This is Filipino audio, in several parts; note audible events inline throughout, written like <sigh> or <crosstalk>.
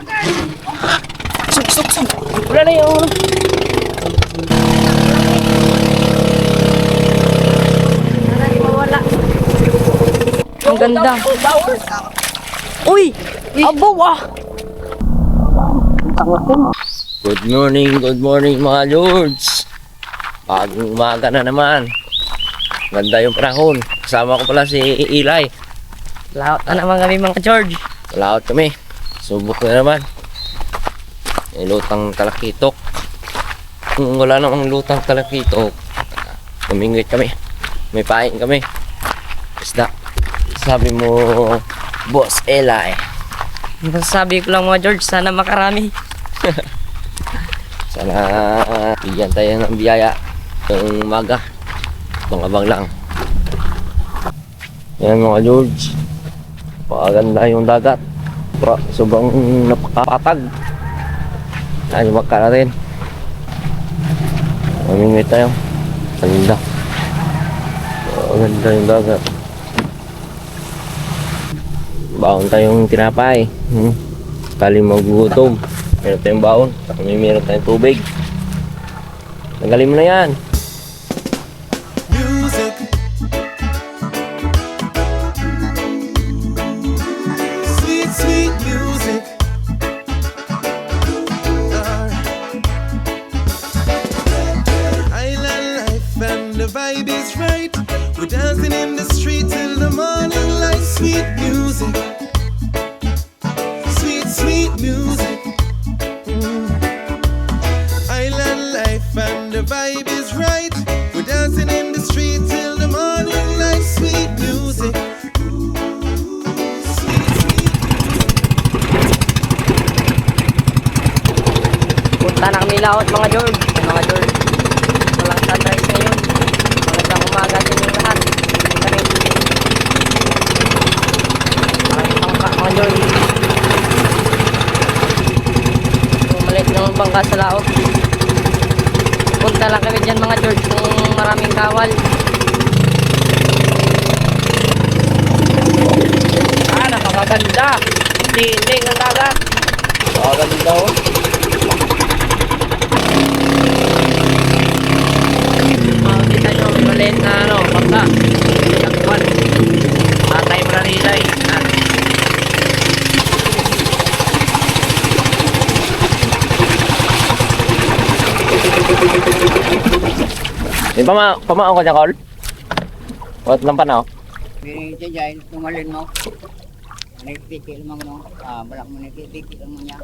Suk, suk, suk. Wala na. Ang ganda. Uy! Abo ah! Good morning, good morning mga lords. Bagong umaga na naman. Ganda yung panahon. Kasama ko pala si Eli. Laot na naman kami mga George. Malaot kami. Subok na naman. May lutang talakitok. Kung wala namang lutang talakitok, kumingwit kami. May pain kami. Isda. Sabi mo, Boss Eli. Masasabi ko lang mga George, sana makarami. <laughs> Sana bigyan tayo ng biyaya ng umaga. Abang-abang lang. Yan mga George. Paganda yung dagat. Pra, sobrang napakapatag. Ay, lumaka na rin. Mamingwit tayo. Ganda. Ganda yung dagat. Baon tayong tinapay. Hmm. Kali magugutom. Meron tayong baon. Saka may meron tayong tubig. Tanggalin mo na yan. We're dancing in the street till the morning light. Sweet music. Mga George. Tinig ang dagat. Paganda oh. Ah, kita nyo, may maliit na ano, bangka. Tagpuan. Patay mo na nilay. Ah. May pama pamaon ka dyan, Col? Wat lang pa na oh. May jajay, tumalin mo. Nagpipil mo no. Ah, balak mo nagpipil mo niya.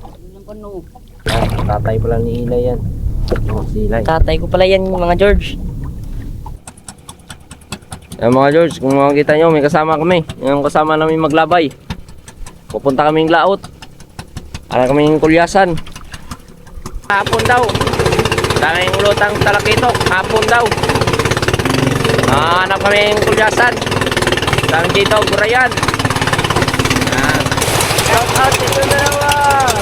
Ano pa no? Ah, tatay pala ni Ilay yan. Oh, si Ilay. Tatay ko pala yan mga George. Ayan mga George, kung makikita nyo, may kasama kami. Yung kasama namin maglabay. Pupunta kaming laot. Para kaming kulyasan. Hapon daw. Daming ulutang talakitok. Hapon daw. Ah, hanap kaming kulyasan. Daming dito, burayan. Ah. Shout out dito na naman.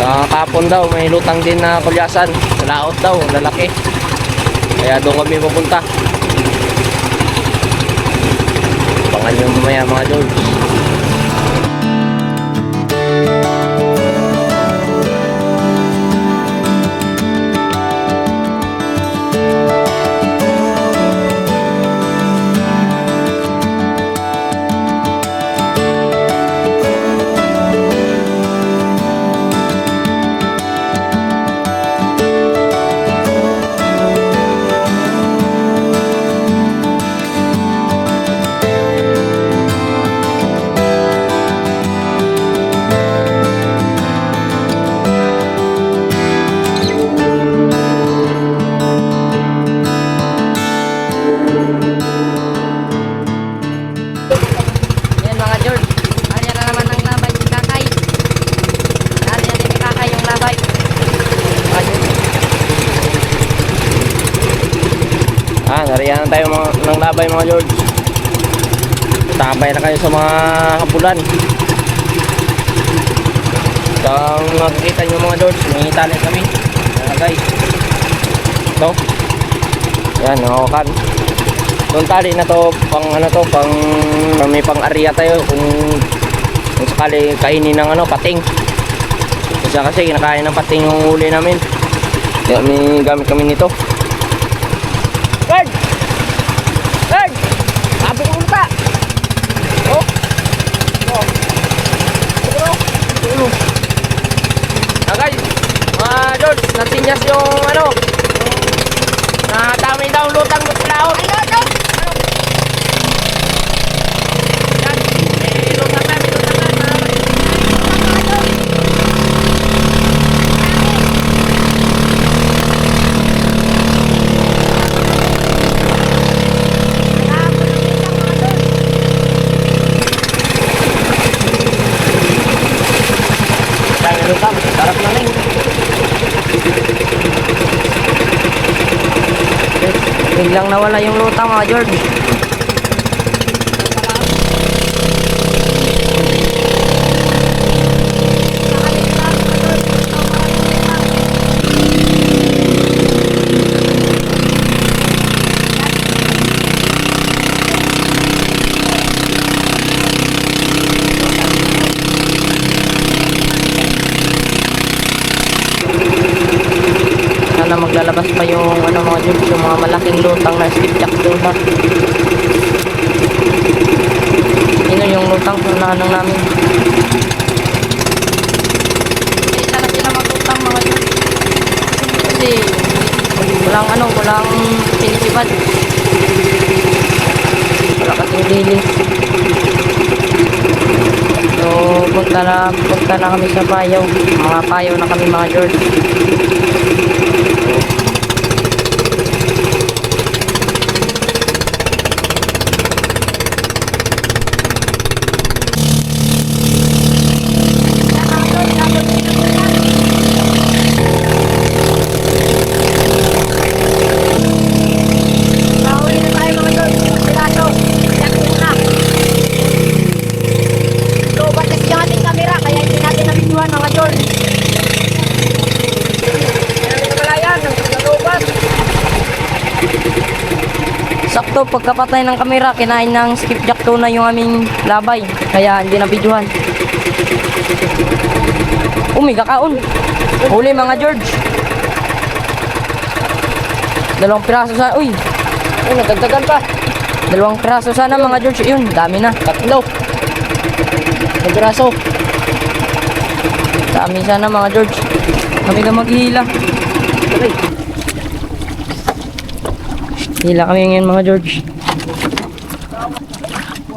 Sa kapon daw, may lutang din na kulyasan. Sa laot daw, lalaki. Kaya doon kami pupunta. Abangan nyo mamaya mga George. Labay mga George. Tabay na kayo sa mga habulan. Kung makikita nyo mga George, may talent kami. Nalagay. Ito. Yan, nangawakan. Doon tali na to, pang ano to, pang may pang area tayo kung, kung sakali kainin ng ano, pating. Kasi kasi kinakain ng pating yung huli namin. Kaya may gamit kami nito. Guard! Guard! Sabi ko muna! Oh! Oh! Ano? Ano? Ah guys, mga George, nasinyas yung ano, na dami daw lutang mo sila oh. Ano, ano? Yan, eh, lutang na, may lutang na, mga Dami lutang, sarap na rin. Biglang nawala yung lutang mga George. Sana maglalabas pa yung ano mga George, yung mga malaking lutang na skipjack doon ha. Yun yung lutang na naanong namin. Isa na sila magutang mga George. Kasi walang ano, walang sinisipan. Wala kasing dili. So, punta na, punta na kami sa payaw. Mga payaw na kami mga George. Nahuli na tayo mga George. Piraso. Yak muna. Lobat kasi yung ating camera kaya hindi natin nabidyohan mga George. Sakto, pagkapatay ng kamera, kinain ng skipjack tuna yung aming labay. Kaya hindi na videohan. Umiga kaon. Huli mga George. Dalawang piraso sa... Uy! Ay, nagdagdagan pa. Dalawang piraso sana mga George. Yun, dami na. Tatlo. Magraso. Dami sana mga George. Kami ka maghihila. Okay. Hila kami ngayon mga George.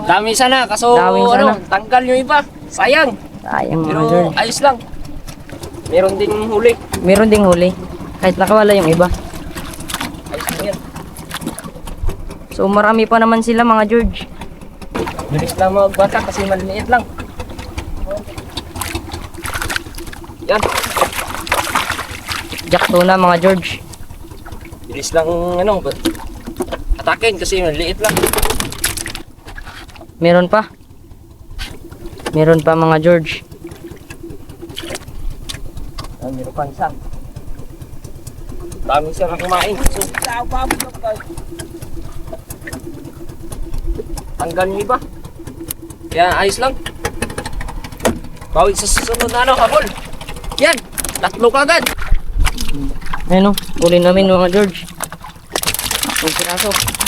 Dami sana, kaso Dami sana. ano, tanggal yung iba. Sayang. Sayang mga Pero George. ayos lang. Meron ding huli. Meron ding huli. Kahit nakawala yung iba. Ayos lang yan. So marami pa naman sila mga George. Bilis lang magbata kasi maliliit lang. Yan. Jack tuna mga George. Bilis lang ano, ba- atakin kasi maliliit lang. Meron pa. Meron pa mga George. Ah, meron pa isa. Dami siya kumain. So, tanggal yung iba. Kaya ayos lang. Bawit sa susunod na ano, habol. Yan, tatlo kagad. Ayun o, huli namin mga George. Ang piraso.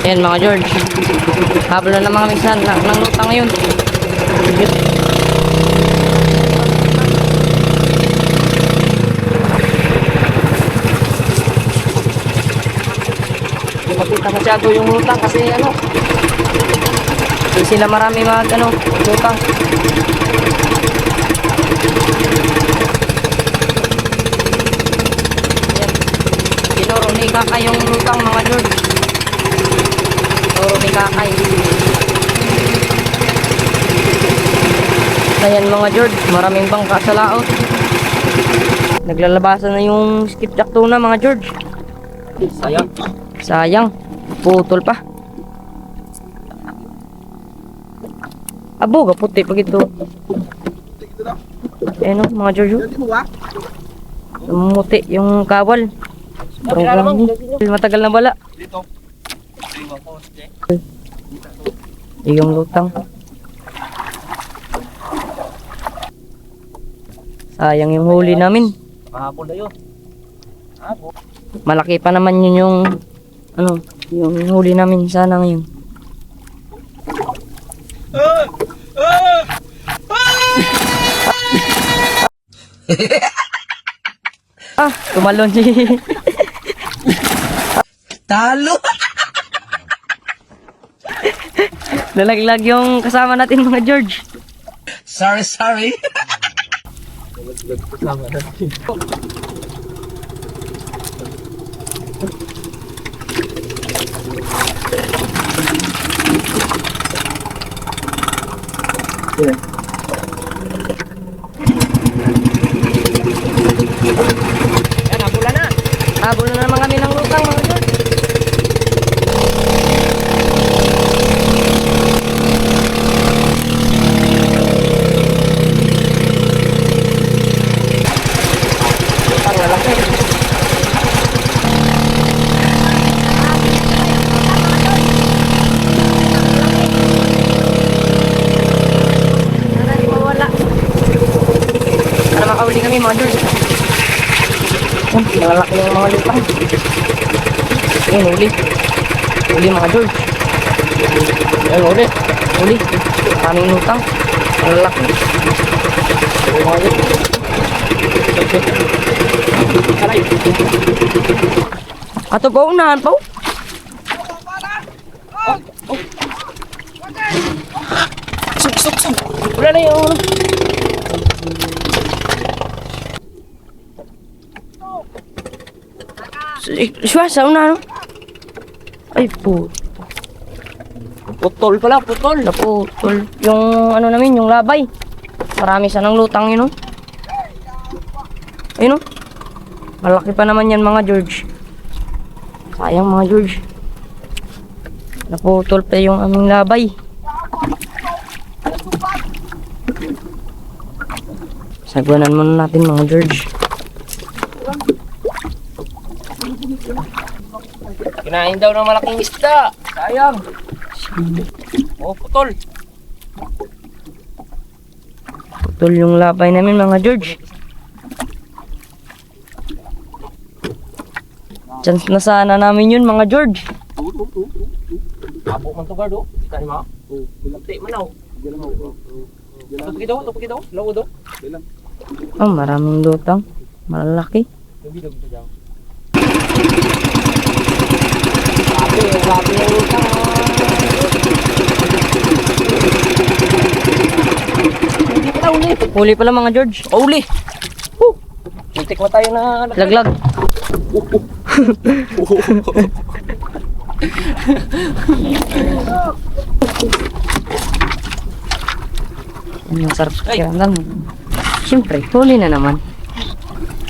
Ayan mga George. Hablo na mga minsan na, ng lutang ngayon. Makita masyado yung lutang kasi ano, Hindi sila marami mag ano, lutang. Ayan. Tinuro ni Kakay yung lutang mga George. Tinuro ni Kakay. Ayan mga George, maraming bangka sa laot. Naglalabasan na yung skipjack tuna mga George. sayang. Sayang, putol pa. Abo, kaputi pag ito. Ayan o, mga George. oh. Namumuti yung kawal. Matagal na bala. Yung lutang. Sayang yung huli namin. Mahapon na yun. Malaki pa naman yun yung ano, yung huli namin sana ngayon. <laughs> ah, tumalon si... <laughs> Talo! Lalaglag yung kasama natin mga George. Sorry, sorry. Yan, habula na. Habol na naman kami ng lutang mga George. Ang lalaki. Sana di mawala. Para makauli kami mga George. Yan, malalaki yung mga lutang. Yan, uli. Uli mga George. Yan, uli. Uli. Kaming lutang. Malalaki. Uli mga George. Ato pa unahan pa. oh. Sug, sug, sug. Wala na yung. Siya, sa una? Ay, po. Putol pala, putol. Naputol. Yung ano namin, yung labay. Marami sanang lutang yun, no? Ayun, no? Malaki pa naman yan, mga George. Sayang, mga George. Naputol pa yung aming labay. Sagwanan muna natin, mga George. Kinain daw ng malaking isda. Sayang. Oh, putol. Putol yung labay namin, mga George. Chance na sana namin yun, mga George. Abo man to guard oh. Ni ma. Oh, bilagti man oh. Tupagi daw, tupagi daw. Lawo daw. Oh, maraming lutang. Malalaki. Gabi daw daw. Grabe, grabe yung utang. Hindi pa uli. Huli pala mga George. Oh, uli. Woo. Muntik na tayo na Laglag. Yung sarap sa pakiramdam? Siyempre, huli na naman.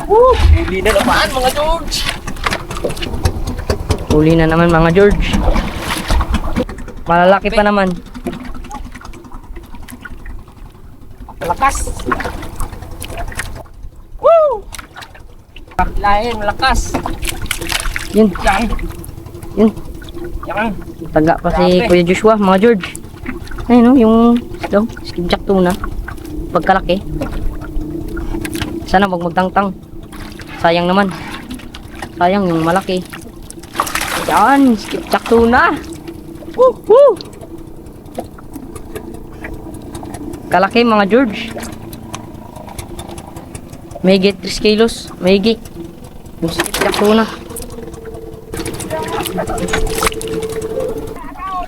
Woo. Uli na naman mga George. Huli na naman mga George. Malalaki pa naman. Malakas. Woo. Lain, malakas. Yun, Yan. yun. Yan. Taga pa si. Kuya Joshua, mga George. Ayun no, yung daw, skipjack tuna. Pagkalaki. Sana wag magtangtang. Sayang naman. Sayang yung malaki. Yan, skipjack tuna. Woo, woo. Kalaki mga George. May 3 kilos. May Yung skipjack tuna.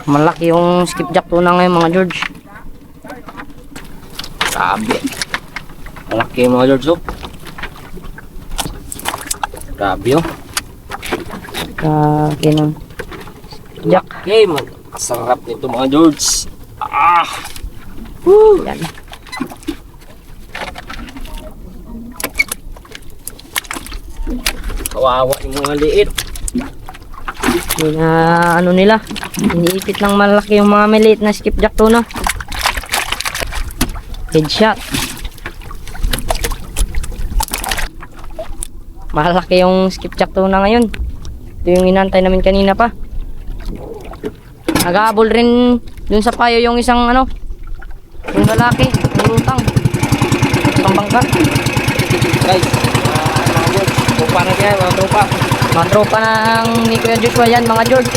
Malaki yung skipjack tuna ngayon mga George. Grabe. Malaki yung mga George oh. Grabe oh. Kaki ng skipjack. Okay, masarap nito mga George. Ah! Yan. Kawawa yung mga liit. Yung ah, ano nila. Iniipit lang malaki yung mga maliit na skipjack tuna. Headshot. Malaki yung skipjack tuna ngayon. Ito yung inantay namin kanina pa. Nag-aabol rin dun sa payo yung isang ano, yung lalaki, yung lutang. Isang bangka. Guys, uh, tropa na kaya, mga tropa. Mga tropa ng ni Kuya Joshua yan, mga George.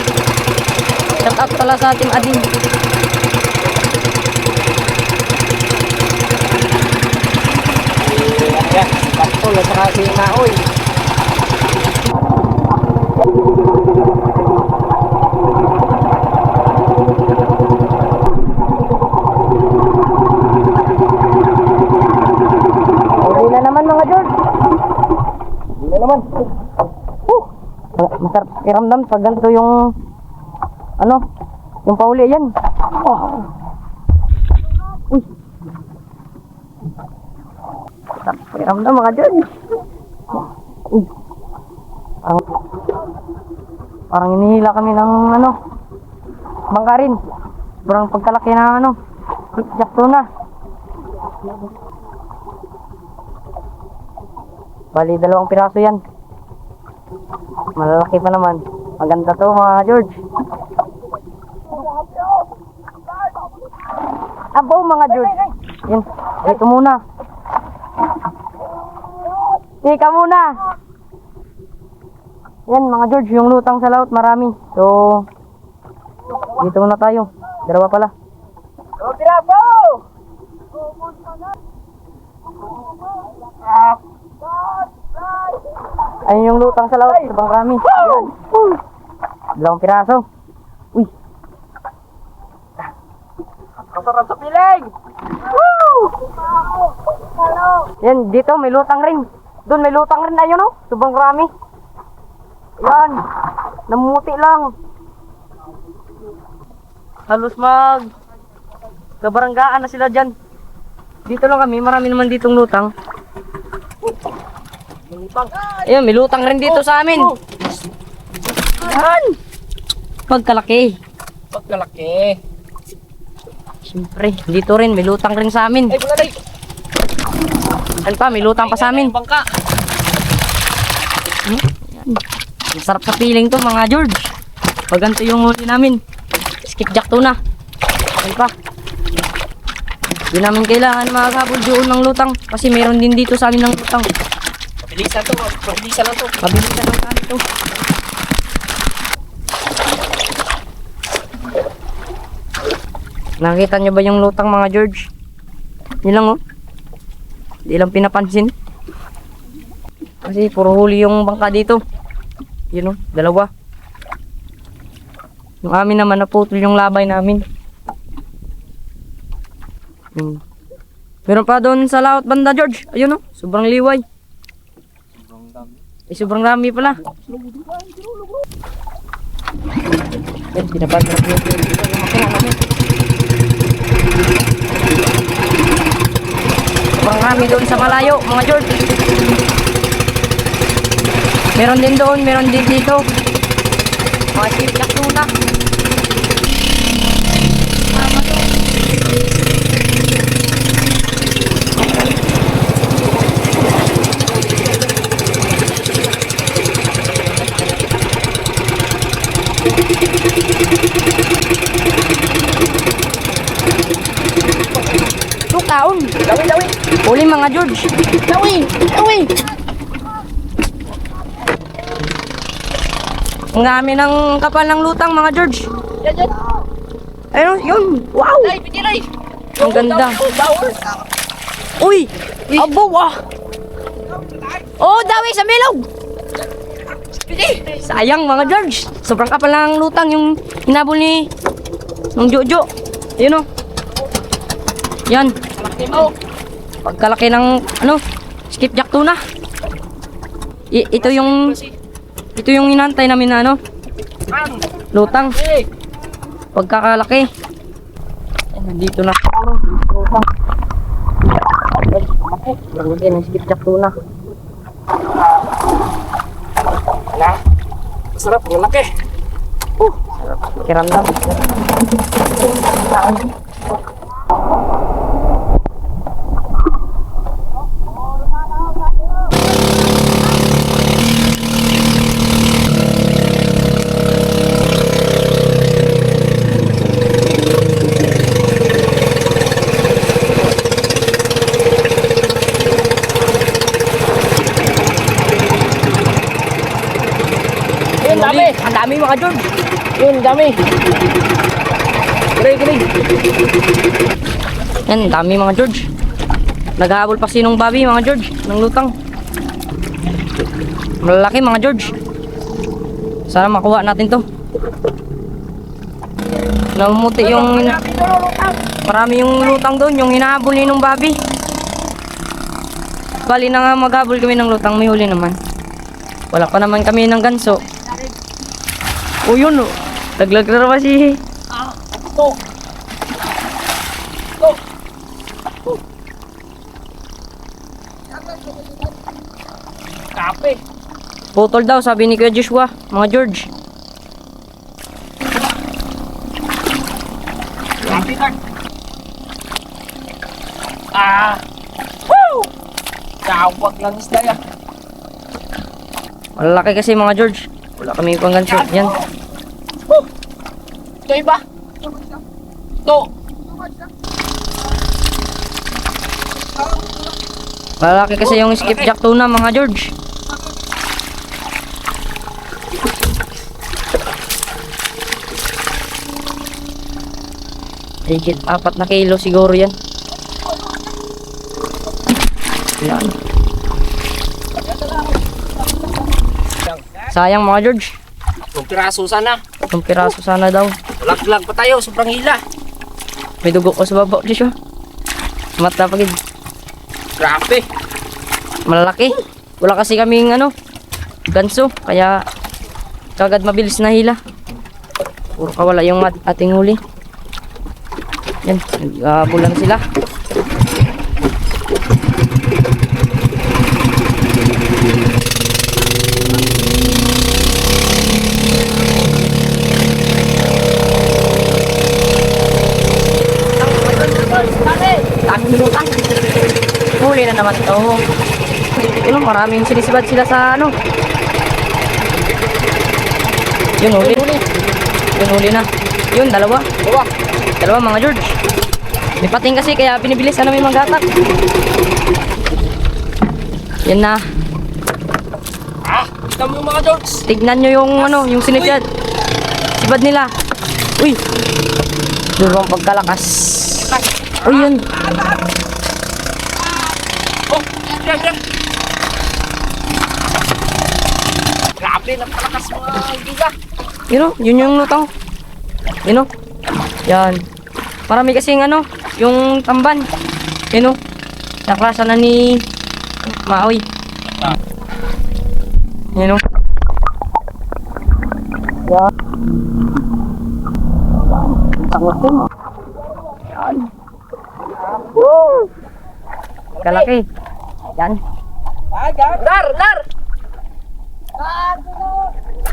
Shout out pala sa ating adin. Yan, Kaptol at saka si Naoy. Okay na naman mga George. Okay na naman. Uh, masarap iramdam pag ganito yung ano, yung pauli yan. Oh. Uy. Masarap iramdam mga George. Uy. Parang, parang inihila kami ng ano, bangka rin. Parang pagkalaki ng ano, jack tuna. Bali, dalawang piraso yan. Malalaki pa naman. Maganda to mga George. Abo mga George. Yan. Dito muna. Tika muna. Yan mga George, yung lutang sa laut marami. So, dito muna tayo. Dalawa pala. Ayun yung lutang sa laut, sa bangkami. Yan. Dalawang piraso. Uy. Masarap sa piling! Yan, dito may lutang rin. Doon may lutang rin ayun oh. Subang rami. Yan. Namuti lang. Halos mag kabaranggaan na sila dyan. Dito lang kami, marami naman ditong lutang. Ayun, may lutang rin dito sa amin. Yan. Pagkalaki. Pagkalaki. Siyempre, dito rin, may lutang rin sa amin. Ay, pagkalaki! Ano pa, may lutang pa sa amin. Bangka! Masarap sa piling to mga George. Pag ganito yung huli namin. Skipjack tuna. Ano pa? Hindi namin kailangan makakabol doon ng lutang. Kasi mayroon din dito sa amin ng lutang. Pabilisan to, pabilisan lang to. Mabilisan lang kami to. Nakita niyo ba yung lutang mga George? Yun lang oh. Hindi lang pinapansin. Kasi puro huli yung bangka dito. Yun oh, dalawa. Yung amin naman naputol yung labay namin. Hmm. Meron pa doon sa laot banda George. Ayun oh, sobrang liway. Eh, sobrang dami pala. Yung yung makina namin. Sobrang dami doon sa malayo, mga George. Meron din doon, meron din dito. Mga sipyak tuna. Tukaon. Lawi, lawi! Uli mga George. Lawi! Lawi! Ang dami ng kapal ng lutang mga George. Yan, yan! Ayun, yun. Wow! Ay, pitilay! Ang ganda. Uy! Abo ah! Oh, dawi sa milog! Sayang mga George. Sobrang kapal ng lutang yung hinabol ni ng Jojo. Ayun oh. Yan. Pagkalaki ng ano, skipjack tuna. I- ito yung ito yung inantay namin na ano, Ang! lutang. Pagkakalaki. Ay, nandito na. Lagi ng skipjack tuna. Masarap, malaki! Kiramdam. Dami mga George. Yun, dami. Gray, gray. Yan, dami mga George. Naghahabol pa sinong babi mga George ng lutang. Malalaki mga George. Sana makuha natin to. Namumuti yung... Marami yung lutang doon, yung hinahabol ni nung babi. Bali na nga maghabol kami ng lutang, may huli naman. Wala pa naman kami ng ganso. O yun, oh. Laglag na naman si... Kape. Putol daw, sabi ni Kuya Joshua, mga George. Kape, Tart. Ah. Woo! Tawag lang isda yan. Malalaki kasi mga George. Wala kami pang ganso. Yan. Ito iba. Ito. Malalaki kasi yung skipjack tuna mga George. Higit apat na kilo siguro yan. Yan. Sayang mga George. Yung piraso sana. Itong piraso sana daw. Laglag pa tayo. Sobrang hila. May dugo ko sa baba, Joshua. Mata pagid. Grabe. Malalaki. Wala kasi kaming ano, ganso. Kaya kagad mabilis na hila. Puro kawala yung ating huli. Yan, nag-aabulan sila. Dami minutang. Huli na naman ito. Yun, maraming sinisibad sila sa ano. Yun, huli. Yun, huli na. Yun, dalawa. Dalawa. Dalawa mga George. May pating kasi kaya binibilis na namin manggatak. Yan na. Ah. Kita mo yung mga George. Tignan nyo yung ano, yung sinisibad. Sibad nila. Uy! Durong pagkalakas. Uy, yun. Oh. Yan, yan. Grabe. Napalakas mga giga. Yun o, yun yung lutang. Yun o. Yan. Marami kasing ano, yung tamban. Yun o. Naklasa na ni Maoy. Yun o. Yan. Tangot din. Yan. Woo! Kalaki. Yan. Dar, dar.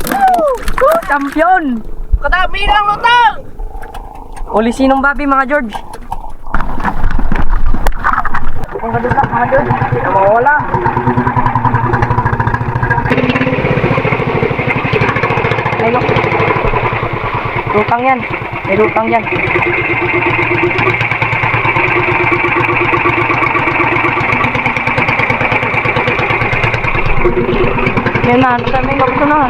Woo! Champion! Kadami ng lutang. Uli sinong babi mga George? Kung kadula mga George, mawala. Ayun. Lutang yan. May lutang yan. Yan na, sa may gusto na.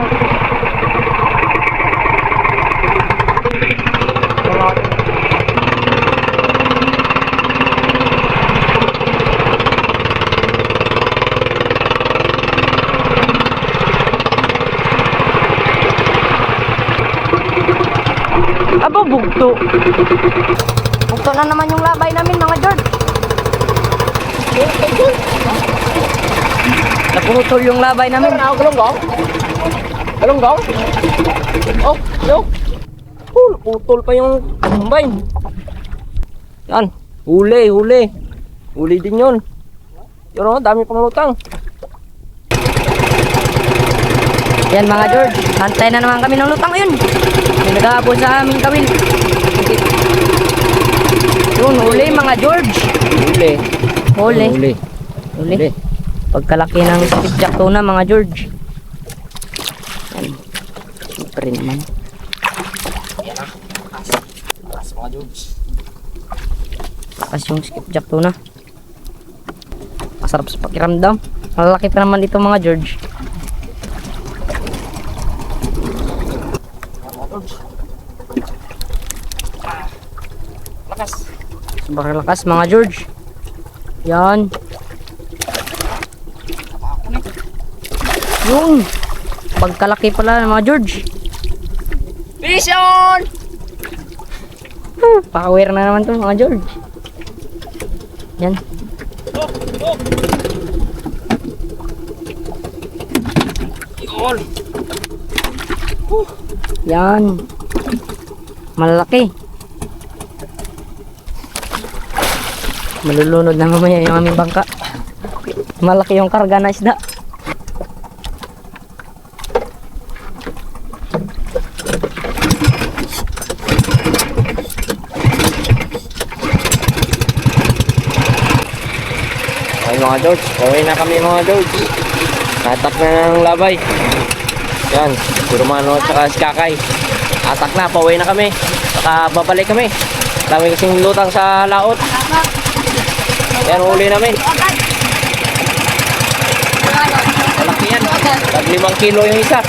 Aba, bugto. Bugto na naman yung labay namin, mga George. Naputol yung labay namin. Ano, galunggong? Galunggong? Oh, no. Oh, putol pa yung combine. Yan. Huli, huli. Huli din yun. Pero dami pang lutang. Yan mga George, hantay na naman kami ng lutang yun. May nag-aabol sa aming kawil. Yun, huli mga George. Huli. Huli. Huli. Huli. Pagkalaki ng skipjack tuna mga George. Yan. Siyempre naman. Yan ah. As, as mga George. Lakas yung skipjack tuna. Masarap sa pakiramdam. Malalaki pa naman dito mga George. Ah, lakas. Sobrang lakas mga George. Yan. Yung. Pagkalaki pala mga George. Fish on! Hmm, power na naman to mga George. Yan. Yan. Malaki. Malulunod na mamaya yung aming bangka. Malaki yung karga na isda. Ay mga George, pauwi na kami mga George. Atak na ng labay. Yan, si Romano at saka si Kakay. Atak na, pauwi na kami. Saka babalik kami. Dami kasing lutang sa laot. Yan, uli namin. Malaki yan. Tag limang kilo yung isa.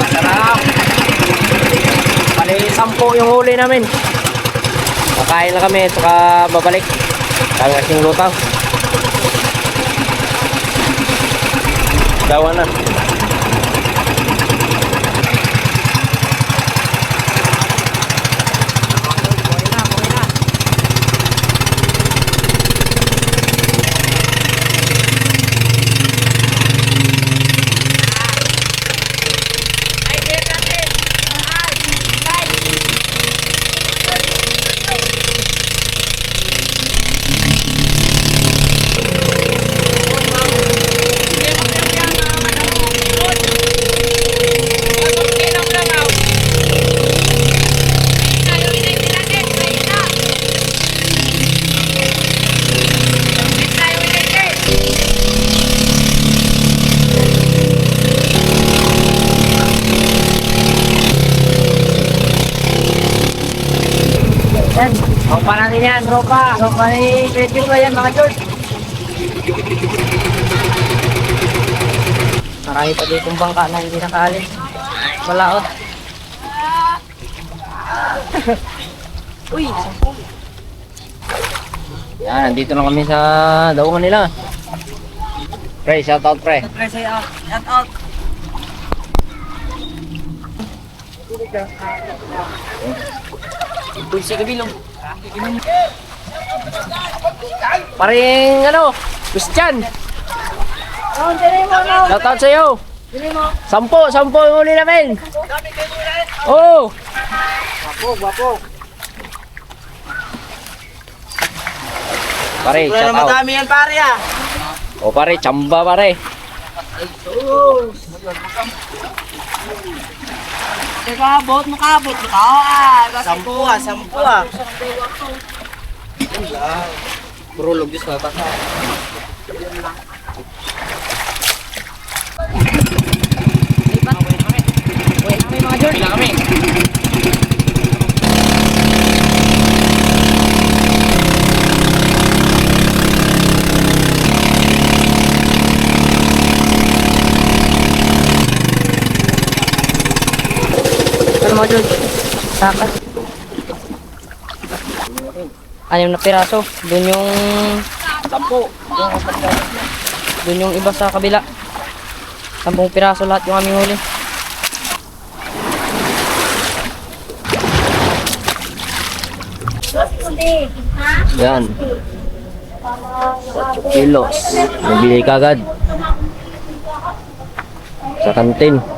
Masarap. Bali, sampo yung huli namin. Kakain na kami, saka babalik. Kami kasing lutang. Dawa na. Yan, tropa. Tropa ni Pedro ba yan mga George? Marami pa ditong bangka na hindi nakaalis. Walaot. <laughs> Uy, Yan, nandito na kami sa daungan nila. Pre, shout out pre. Press out. Shout out. Pulsi kabilong. Paring ano, Christian. Shout out sa'yo. Sampo, sampo yung uli namin. Oo. Wapo, wapo. Pare, shout out. Madami yan pare ah. O pare, chamba pare. Makabot, makabot. Makao ah. Sampu ah, sampu ah. Burulog Diyos na Uy, kami mga George. Pila kami. Ano mga George? Takas. Anim na piraso. Doon yung... Sampo. Doon yung iba sa kabila. Sampung piraso lahat yung aming huli. Yan. 8 kilos. Nabili kagad. Sa kantin.